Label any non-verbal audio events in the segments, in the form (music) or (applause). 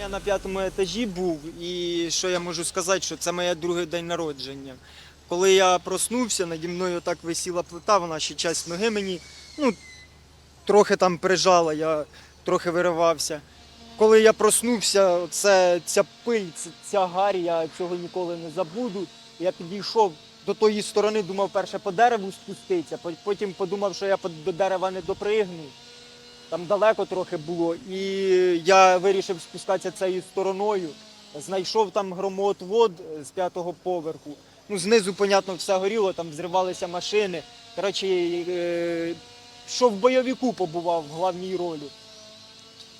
я на п'ятому етажі був, і що я можу сказати, що це моє другий день народження. Коли я проснувся, наді мною так висіла плита, вона ще часть ноги мені ну, трохи там прижала, я трохи виривався. Коли я проснувся, це, ця пиль, ця, ця гарь, я цього ніколи не забуду. Я підійшов до тої сторони, думав перше по дереву спуститися, потім подумав, що я до дерева не допригну. Там далеко трохи було. І я вирішив спускатися цією стороною. Знайшов там громоотвод е, з п'ятого поверху. Ну, знизу, понятно, все горіло, там взривалися машини. Коротше, е, що в бойовику побував в главній ролі.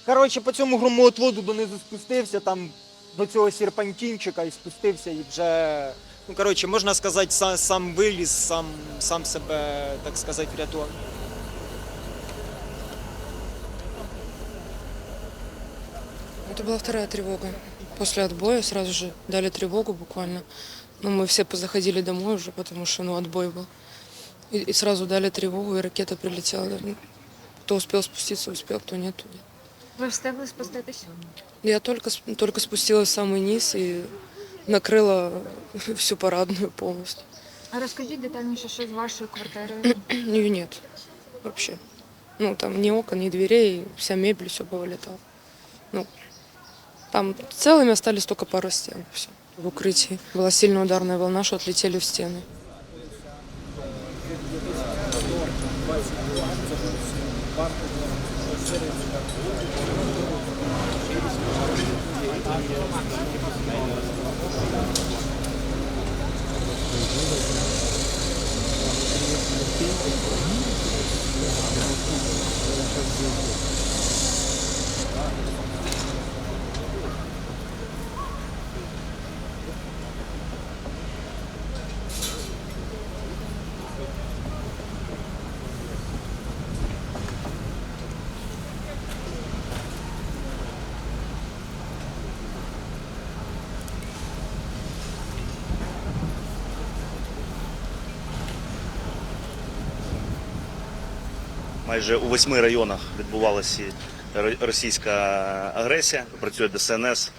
Коротше, по цьому громоотводу донизу спустився, там до цього серпантінчика і спустився і вже. Ну, коротше, можна сказати, сам, сам виліз, сам, сам себе, так сказати, врятував. Это была вторая тревога. После отбоя сразу же дали тревогу буквально. Ну, мы все позаходили домой уже, потому что, ну, отбой был. И, и сразу дали тревогу, и ракета прилетела. Ну, Кто успел спуститься, успел, кто нет, то нет. Ви встигли спуститися? Я только, только спустилась в самый низ и накрыла (laughs) всю парадную полностью. А розкажіть детальніше, що з вашою квартирою? (clears throat) Ее нет вообще. Ну, там ни окон, ни дверей, вся мебель, все повылетало. Ну, там целыми остались только пару стен. Все. В укрытии была сильная ударная волна, что отлетели в стены. Майже у восьми районах відбувалася російська агресія. Працює ДСНС,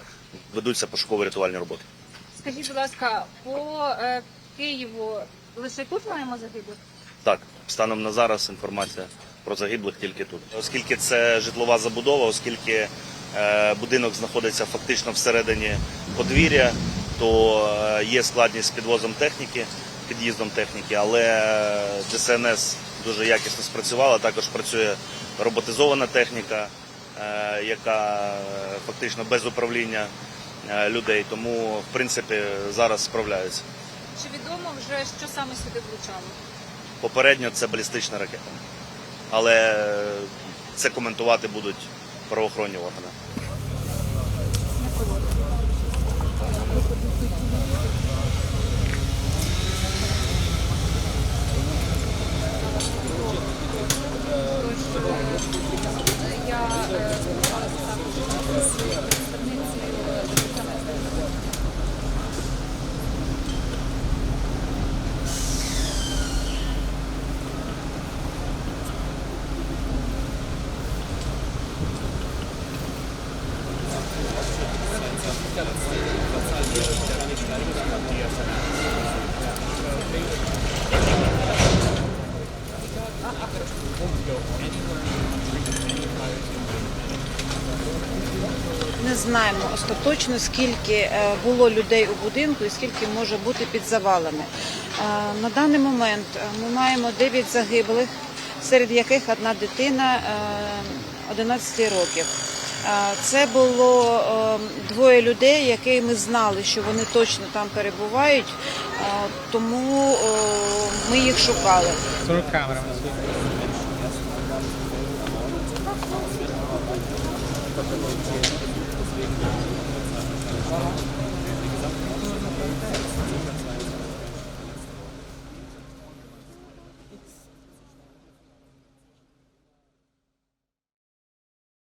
ведуться пошукові рятувальні роботи. Скажіть, будь ласка, по е, Києву лише тут маємо загиблих? Так, станом на зараз інформація про загиблих тільки тут. Оскільки це житлова забудова, оскільки е, будинок знаходиться фактично всередині подвір'я, то е, є складність з підвозом техніки, під'їздом техніки, але е, ДСНС дуже якісно спрацювала. Також працює роботизована техніка, е, яка е, фактично без управління е, людей. Тому, в принципі, зараз справляються. Чи відомо вже, що саме сюди влучало? Попередньо це балістична ракета. Але це коментувати будуть правоохоронні органи. Я також Не знаємо остаточно, скільки е, було людей у будинку і скільки може бути під завалами. Е, На даний момент е, ми маємо 9 загиблих, серед яких одна дитина е, 11 років. Це було двоє людей, які ми знали, що вони точно там перебувають, тому ми їх шукали. 40 камера.